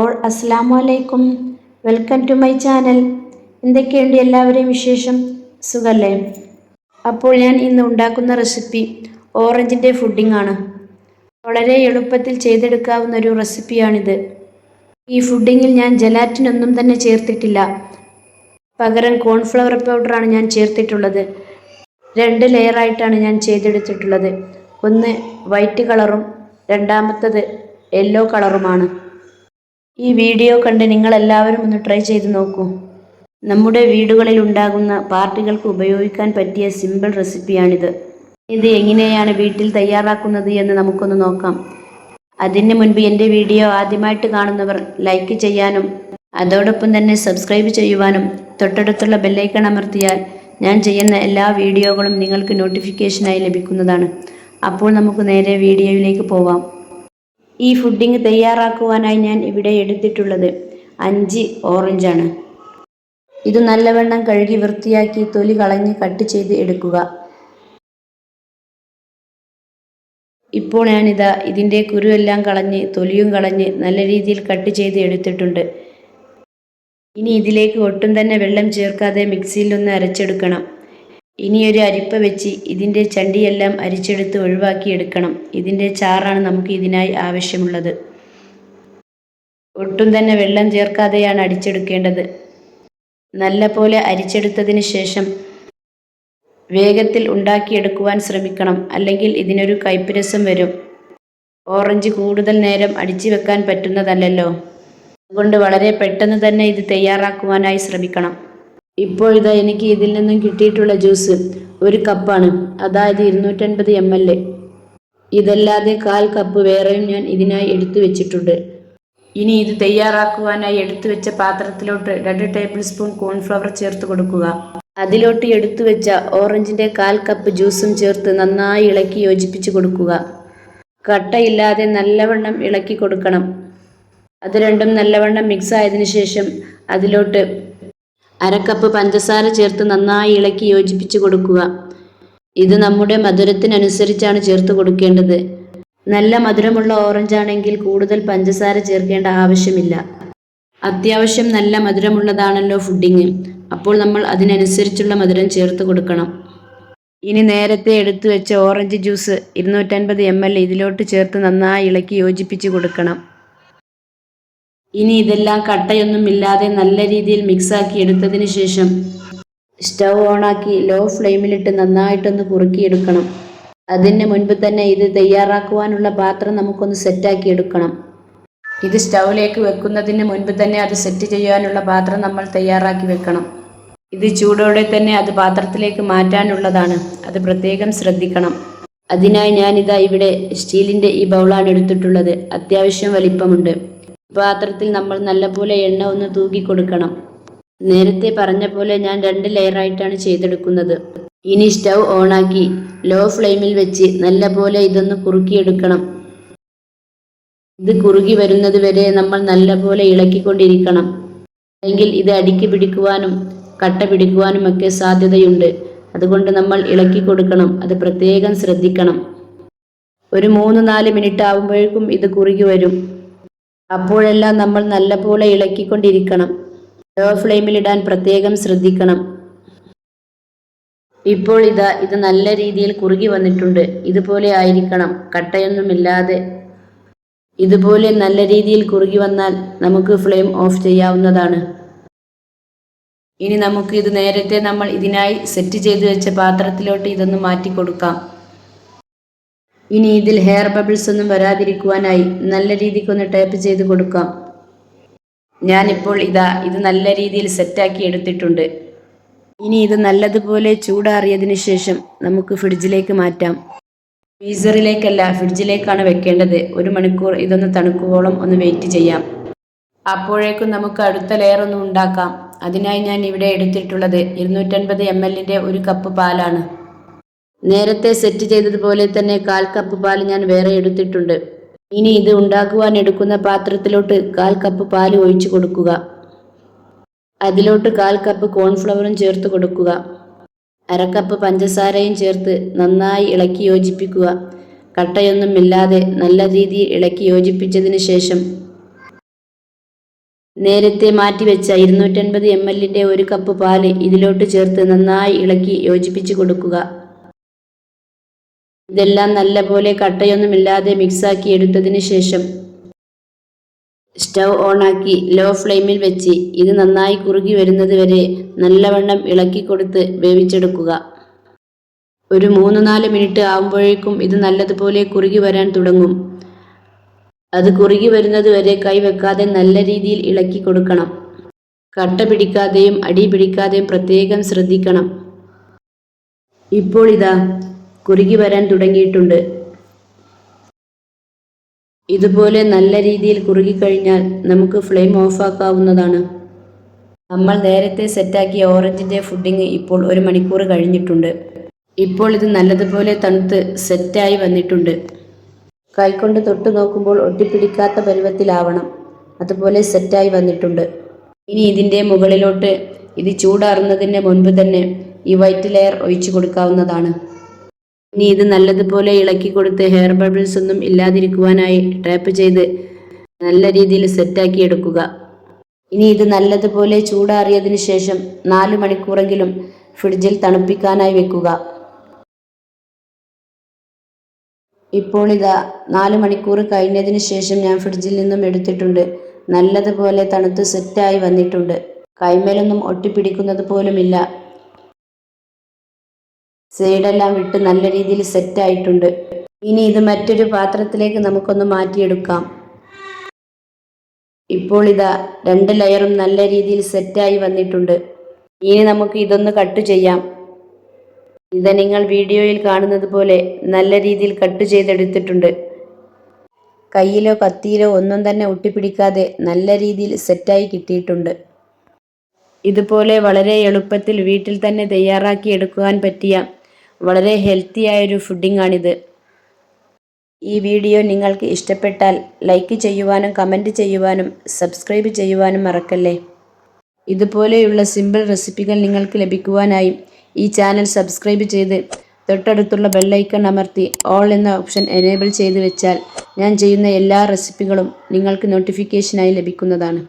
All അസ്സാം വലൈക്കും welcome to my channel. എന്തൊക്കെയുണ്ട് എല്ലാവരെയും വിശേഷം? സുഖല്ലേ? അപ്പോൾ ഞാൻ ഇന്ന് ഉണ്ടാക്കുന്ന റെസിപ്പി ഓറഞ്ചിന്റെ ഫുഡിംഗ് ആണ് വളരെ എളുപ്പത്തിൽ ചെയ്തെടുക്കാവുന്ന ഒരു റെസിപ്പിയാണിത്. ഈ ഫുഡിങ്ങിൽ ഞാൻ ജലാറ്റിൻ ഒന്നും തന്നെ ചേർത്തിട്ടില്ല. പകരം കോൺഫ്ലവർ പൗഡറാണ് ഞാൻ ചേർത്തിട്ടുള്ളത്. രണ്ട് ലെയറായിട്ടാണ് ഞാൻ ചെയ്തെടുത്തിട്ടുള്ളത്. ഒന്ന് വൈറ്റ് കളറും രണ്ടാമത്തത് യെല്ലോ കളറുമാണ്. ഈ വീഡിയോ കണ്ട് നിങ്ങളെല്ലാവരും ഒന്ന് ട്രൈ ചെയ്ത് നോക്കൂ. നമ്മുടെ വീടുകളിൽ ഉണ്ടാകുന്ന പാർട്ടികൾക്ക് ഉപയോഗിക്കാൻ പറ്റിയ സിമ്പിൾ റെസിപ്പിയാണിത് ഇത് എങ്ങനെയാണ് വീട്ടിൽ തയ്യാറാക്കുന്നത് എന്ന് നമുക്കൊന്ന് നോക്കാം. അതിന് മുൻപ് എന്റെ വീഡിയോ ആദ്യമായിട്ട് കാണുന്നവർ ലൈക്ക് ചെയ്യാനും അതോടൊപ്പം തന്നെ സബ്സ്ക്രൈബ് ചെയ്യുവാനും തൊട്ടടുത്തുള്ള ബെല്ലൈക്കൺ അമർത്തിയാൽ ഞാൻ ചെയ്യുന്ന എല്ലാ വീഡിയോകളും നിങ്ങൾക്ക് നോട്ടിഫിക്കേഷനായി ലഭിക്കുന്നതാണ്. അപ്പോൾ നമുക്ക് നേരെ വീഡിയോയിലേക്ക് പോവാം. ഈ ഫുഡിങ് തയ്യാറാക്കുവാനായി ഞാൻ ഇവിടെ എടുത്തിട്ടുള്ളത് അഞ്ച് ഓറഞ്ചാണ്. ഇത് നല്ലവണ്ണം കഴുകി വൃത്തിയാക്കി തൊലി കളഞ്ഞ് കട്ട് ചെയ്ത് എടുക്കുക. ഇപ്പോൾ ഞാനിതാ ഇതിന്റെ കുരുവെല്ലാം കളഞ്ഞ് തൊലിയും കളഞ്ഞ് നല്ല രീതിയിൽ കട്ട് ചെയ്ത് എടുത്തിട്ടുണ്ട്. ഇനി ഇതിലേക്ക് ഒട്ടും തന്നെ വെള്ളം ചേർക്കാതെ മിക്സിയിൽ ഒന്ന് അരച്ചെടുക്കണം. ഇനി ഒരു അരിപ്പ വെച്ച് ഇതിന്റെ ചണ്ടിയെല്ലാം അരിച്ചെടുത്ത് ഒഴിവാക്കി എടുക്കണം ഇതിന്റെ ചാറാണ് നമുക്ക് ഇതിനായി ആവശ്യമുള്ളത്. ഒട്ടും തന്നെ വെള്ളം ചേർക്കാതെയാണ് അടിച്ചെടുക്കേണ്ടത്. നല്ല പോലെ അരിച്ചെടുത്തതിന് ശേഷം വേഗത്തിൽ ഉണ്ടാക്കിയെടുക്കുവാൻ ശ്രമിക്കണം. അല്ലെങ്കിൽ ഇതിനൊരു കയ്പ് വരും. ഓറഞ്ച് കൂടുതൽ നേരം അടിച്ചു വെക്കാൻ പറ്റുന്നതല്ലല്ലോ. അതുകൊണ്ട് വളരെ പെട്ടെന്ന് തന്നെ ഇത് തയ്യാറാക്കുവാനായി ശ്രമിക്കണം. ഇപ്പോൾ ഇതാ എനിക്ക് ഇതിൽ നിന്നും കിട്ടിയിട്ടുള്ള ജ്യൂസ് ഒരു കപ്പാണ്. അതായത് ഇരുന്നൂറ്റൻപത് എം എൽ ഇതല്ലാതെ കാൽ കപ്പ് വേറെയും ഞാൻ ഇതിനായി എടുത്തു വെച്ചിട്ടുണ്ട്. ഇനി ഇത് തയ്യാറാക്കുവാനായി എടുത്തു വെച്ച പാത്രത്തിലോട്ട് രണ്ട് ടേബിൾ സ്പൂൺ കോൺഫ്ലവർ ചേർത്ത് കൊടുക്കുക. അതിലോട്ട് എടുത്തു വെച്ച ഓറഞ്ചിന്റെ കാൽ കപ്പ് ജ്യൂസും ചേർത്ത് നന്നായി ഇളക്കി യോജിപ്പിച്ച് കൊടുക്കുക. കട്ടയില്ലാതെ നല്ലവണ്ണം ഇളക്കി കൊടുക്കണം. അത് രണ്ടും നല്ലവണ്ണം മിക്സ് ആയതിനു ശേഷം അതിലോട്ട് അരക്കപ്പ് പഞ്ചസാര ചേർത്ത് നന്നായി ഇളക്കി യോജിപ്പിച്ച് കൊടുക്കുക. ഇത് നമ്മുടെ മധുരത്തിനനുസരിച്ചാണ് ചേർത്ത് കൊടുക്കേണ്ടത്. നല്ല മധുരമുള്ള ഓറഞ്ച് ആണെങ്കിൽ കൂടുതൽ പഞ്ചസാര ചേർക്കേണ്ട ആവശ്യമില്ല. അത്യാവശ്യം നല്ല മധുരമുള്ളതാണല്ലോ ഫുഡിങ്. അപ്പോൾ നമ്മൾ അതിനനുസരിച്ചുള്ള മധുരം ചേർത്ത് കൊടുക്കണം. ഇനി നേരത്തെ എടുത്തു വെച്ച ഓറഞ്ച് ജ്യൂസ് ഇരുന്നൂറ്റൻപത് എം എൽ ഇതിലോട്ട് ചേർത്ത് നന്നായി ഇളക്കി യോജിപ്പിച്ച് കൊടുക്കണം. ഇനി ഇതെല്ലാം കട്ടയൊന്നും ഇല്ലാതെ നല്ല രീതിയിൽ മിക്സാക്കി എടുത്തതിന് ശേഷം സ്റ്റൗ ഓണാക്കി ലോ ഫ്ലെയിമിലിട്ട് നന്നായിട്ടൊന്ന് കുറുക്കിയെടുക്കണം. അതിന് മുൻപ് തന്നെ ഇത് തയ്യാറാക്കുവാനുള്ള പാത്രം നമുക്കൊന്ന് സെറ്റാക്കി എടുക്കണം. ഇത് സ്റ്റൗവിലേക്ക് വെക്കുന്നതിന് മുൻപ് തന്നെ അത് സെറ്റ് ചെയ്യാനുള്ള പാത്രം നമ്മൾ തയ്യാറാക്കി വെക്കണം. ഇത് ചൂടോടെ തന്നെ അത് പാത്രത്തിലേക്ക് മാറ്റാനുള്ളതാണ്. അത് പ്രത്യേകം ശ്രദ്ധിക്കണം. അതിനായി ഞാനിതാ ഇവിടെ സ്റ്റീലിന്റെ ഈ ബൗളാണ് എടുത്തിട്ടുള്ളത്. അത്യാവശ്യം വലിപ്പമുണ്ട്. പാത്രത്തിൽ നമ്മൾ നല്ലപോലെ എണ്ണ ഒന്ന് തൂക്കി കൊടുക്കണം. നേരത്തെ പറഞ്ഞ പോലെ ഞാൻ രണ്ട് ലെയറായിട്ടാണ് ചെയ്തെടുക്കുന്നത്. ഇനി സ്റ്റൗ ഓണാക്കി ലോ ഫ്ലെയിമിൽ വെച്ച് നല്ലപോലെ ഇതൊന്ന് കുറുക്കിയെടുക്കണം. ഇത് കുറുകി വരുന്നത് വരെ നമ്മൾ നല്ലപോലെ ഇളക്കിക്കൊണ്ടിരിക്കണം. അല്ലെങ്കിൽ ഇത് അടുക്കി പിടിക്കുവാനും കട്ട പിടിക്കുവാനും ഒക്കെ സാധ്യതയുണ്ട്. അതുകൊണ്ട് നമ്മൾ ഇളക്കി കൊടുക്കണം. അത് പ്രത്യേകം ശ്രദ്ധിക്കണം. ഒരു മൂന്ന് നാല് മിനിറ്റ് ആകുമ്പോഴേക്കും ഇത് കുറുകി വരും. അപ്പോഴെല്ലാം നമ്മൾ നല്ലപോലെ ഇളക്കിക്കൊണ്ടിരിക്കണം. ലോ ഫ്ലെയിമിലിടാൻ പ്രത്യേകം ശ്രദ്ധിക്കണം. ഇപ്പോൾ ഇതാ ഇത് നല്ല രീതിയിൽ കുറുകി വന്നിട്ടുണ്ട്. ഇതുപോലെ ആയിരിക്കണം. കട്ടയൊന്നുമില്ലാതെ. ഇതുപോലെ നല്ല രീതിയിൽ കുറുകി വന്നാൽ നമുക്ക് ഫ്ലെയിം ഓഫ് ചെയ്യാവുന്നതാണ്. ഇനി നമുക്ക് ഇത് നേരത്തെ നമ്മൾ ഇതിനായി സെറ്റ് ചെയ്തു വെച്ച പാത്രത്തിലോട്ട് ഇതൊന്ന് മാറ്റി കൊടുക്കാം ഇനി ഇതിൽ ഹെയർ ബബിൾസ് ഒന്നും വരാതിരിക്കുവാനായി നല്ല രീതിക്കൊന്ന് ടൈപ്പ് ചെയ്ത് കൊടുക്കാം. ഞാനിപ്പോൾ ഇതാ ഇത് നല്ല രീതിയിൽ സെറ്റാക്കി എടുത്തിട്ടുണ്ട്. ഇനി ഇത് നല്ലതുപോലെ ചൂടാറിയതിന് ശേഷം നമുക്ക് ഫ്രിഡ്ജിലേക്ക് മാറ്റാം. ഫ്രീസറിലേക്കല്ല ഫ്രിഡ്ജിലേക്കാണ് വെക്കേണ്ടത്. ഒരു മണിക്കൂർ ഇതൊന്ന് തണുക്കുവോളം ഒന്ന് വെയിറ്റ് ചെയ്യാം. അപ്പോഴേക്കും നമുക്ക് അടുത്ത ലെയർ ഒന്നും ഉണ്ടാക്കാം. അതിനായി ഞാൻ ഇവിടെ എടുത്തിട്ടുള്ളത് ഇരുന്നൂറ്റൻപത് എം എല്ലിന്റെ ഒരു കപ്പ് പാലാണ്. നേരത്തെ സെറ്റ് ചെയ്തതുപോലെ തന്നെ കാൽ കപ്പ് പാൽ ഞാൻ വേറെ എടുത്തിട്ടുണ്ട്. ഇനി ഇത് ഉണ്ടാക്കുവാൻ എടുക്കുന്ന പാത്രത്തിലോട്ട് കാൽ കപ്പ് പാൽ ഒഴിച്ചു കൊടുക്കുക. അതിലോട്ട് കാൽ കപ്പ് കോൺഫ്ലവറും ചേർത്ത് കൊടുക്കുക. അരക്കപ്പ് പഞ്ചസാരയും ചേർത്ത് നന്നായി ഇളക്കി യോജിപ്പിക്കുക. കട്ടയൊന്നും ഇല്ലാതെ നല്ല രീതിയിൽ ഇളക്കി യോജിപ്പിച്ചതിന് ശേഷം നേരത്തെ മാറ്റിവെച്ച ഇരുന്നൂറ്റൻപത് എം എല്ലിന്റെ ഒരു കപ്പ് പാൽ ഇതിലോട്ട് ചേർത്ത് നന്നായി ഇളക്കി യോജിപ്പിച്ച് കൊടുക്കുക. ഇതെല്ലാം നല്ലപോലെ കട്ടയൊന്നുമില്ലാതെ മിക്സാക്കി എടുത്തതിന് ശേഷം സ്റ്റൗ ഓണാക്കി ലോ ഫ്ലെയിമിൽ വെച്ച് ഇത് നന്നായി കുറുകി വരുന്നത് വരെ നല്ലവണ്ണം ഇളക്കി കൊടുത്ത് വേവിച്ചെടുക്കുക. ഒരു മൂന്ന് നാല് മിനിറ്റ് ആകുമ്പോഴേക്കും ഇത് നല്ലതുപോലെ കുറുകി വരാൻ തുടങ്ങും. അത് കുറുകി വരുന്നത് വരെ കൈവെക്കാതെ നല്ല രീതിയിൽ ഇളക്കി കൊടുക്കണം. കട്ട പിടിക്കാതെയും അടി പിടിക്കാതെയും പ്രത്യേകം ശ്രദ്ധിക്കണം. ഇപ്പോൾ ഇതാ കുറുകി വരാൻ തുടങ്ങിയിട്ടുണ്ട്. ഇതുപോലെ നല്ല രീതിയിൽ കുറുകി കഴിഞ്ഞാൽ നമുക്ക് ഫ്ലെയിം ഓഫ് ആക്കാവുന്നതാണ് നമ്മൾ നേരത്തെ സെറ്റാക്കിയ ഓറഞ്ചിന്റെ ഫുഡിങ് ഇപ്പോൾ ഒരു മണിക്കൂർ കഴിഞ്ഞിട്ടുണ്ട്. ഇപ്പോൾ ഇത് നല്ലതുപോലെ തണുത്ത് സെറ്റായി വന്നിട്ടുണ്ട്. കൈകൊണ്ട് തൊട്ട് നോക്കുമ്പോൾ ഒട്ടിപ്പിടിക്കാത്ത പരുവത്തിലാവണം. അതുപോലെ സെറ്റായി വന്നിട്ടുണ്ട്. ഇനി ഇതിന്റെ മുകളിലോട്ട് ഇത് ചൂടാറുന്നതിന് മുൻപ് തന്നെ ഈ വൈറ്റ് ലെയർ ഒഴിച്ചു കൊടുക്കാവുന്നതാണ്. ഇനി ഇത് നല്ലതുപോലെ ഇളക്കി കൊടുത്ത് ഹെയർ ബബിൾസ് ഒന്നും ഇല്ലാതിരിക്കുവാനായി ടാപ്പ് ചെയ്ത് നല്ല രീതിയിൽ സെറ്റാക്കി എടുക്കുക. ഇനി ഇത് നല്ലതുപോലെ ചൂടാറിയതിന് ശേഷം നാല് മണിക്കൂറെങ്കിലും ഫ്രിഡ്ജിൽ തണുപ്പിക്കാനായി വെക്കുക. ഇപ്പോൾ ഇതാ നാല് മണിക്കൂർ കഴിഞ്ഞതിന് ശേഷം ഞാൻ ഫ്രിഡ്ജിൽ നിന്നും എടുത്തിട്ടുണ്ട്. നല്ലതുപോലെ തണുത്ത് സെറ്റായി വന്നിട്ടുണ്ട്. കൈമേലൊന്നും ഒട്ടിപ്പിടിക്കുന്നത് പോലുമില്ല. സൈഡെല്ലാം വിട്ട് നല്ല രീതിയിൽ സെറ്റായിട്ടുണ്ട് ഇനി ഇത് മറ്റൊരു പാത്രത്തിലേക്ക് നമുക്കൊന്ന് മാറ്റിയെടുക്കാം. ഇപ്പോൾ ഇതാ രണ്ട് ലെയറും നല്ല രീതിയിൽ സെറ്റായി വന്നിട്ടുണ്ട്. ഇനി നമുക്ക് ഇതൊന്ന് കട്ട് ചെയ്യാം. ഇത് നിങ്ങൾ വീഡിയോയിൽ കാണുന്നത് പോലെ നല്ല രീതിയിൽ കട്ട് ചെയ്തെടുത്തിട്ടുണ്ട്. കയ്യിലോ കത്തിയിലോ ഒന്നും തന്നെ ഒട്ടിപ്പിടിക്കാതെ നല്ല രീതിയിൽ സെറ്റായി കിട്ടിയിട്ടുണ്ട്. ഇതുപോലെ വളരെ എളുപ്പത്തിൽ വീട്ടിൽ തന്നെ തയ്യാറാക്കി എടുക്കുവാൻ പറ്റിയ വളരെ ഹെൽത്തിയായൊരു ഫുഡിങ്ങാണിത് ഈ വീഡിയോ നിങ്ങൾക്ക് ഇഷ്ടപ്പെട്ടാൽ ലൈക്ക് ചെയ്യുവാനും കമന്റ് ചെയ്യുവാനും സബ്സ്ക്രൈബ് ചെയ്യുവാനും മറക്കല്ലേ? ഇതുപോലെയുള്ള സിമ്പിൾ റെസിപ്പികൾ നിങ്ങൾക്ക് ലഭിക്കുവാനായി ഈ ചാനൽ സബ്സ്ക്രൈബ് ചെയ്ത് തൊട്ടടുത്തുള്ള ബെല്ലൈക്കൺ അമർത്തി ഓൾ എന്ന ഓപ്ഷൻ എനേബിൾ ചെയ്ത് വെച്ചാൽ ഞാൻ ചെയ്യുന്ന എല്ലാ റെസിപ്പികളും നിങ്ങൾക്ക് നോട്ടിഫിക്കേഷനായി ലഭിക്കുന്നതാണ്.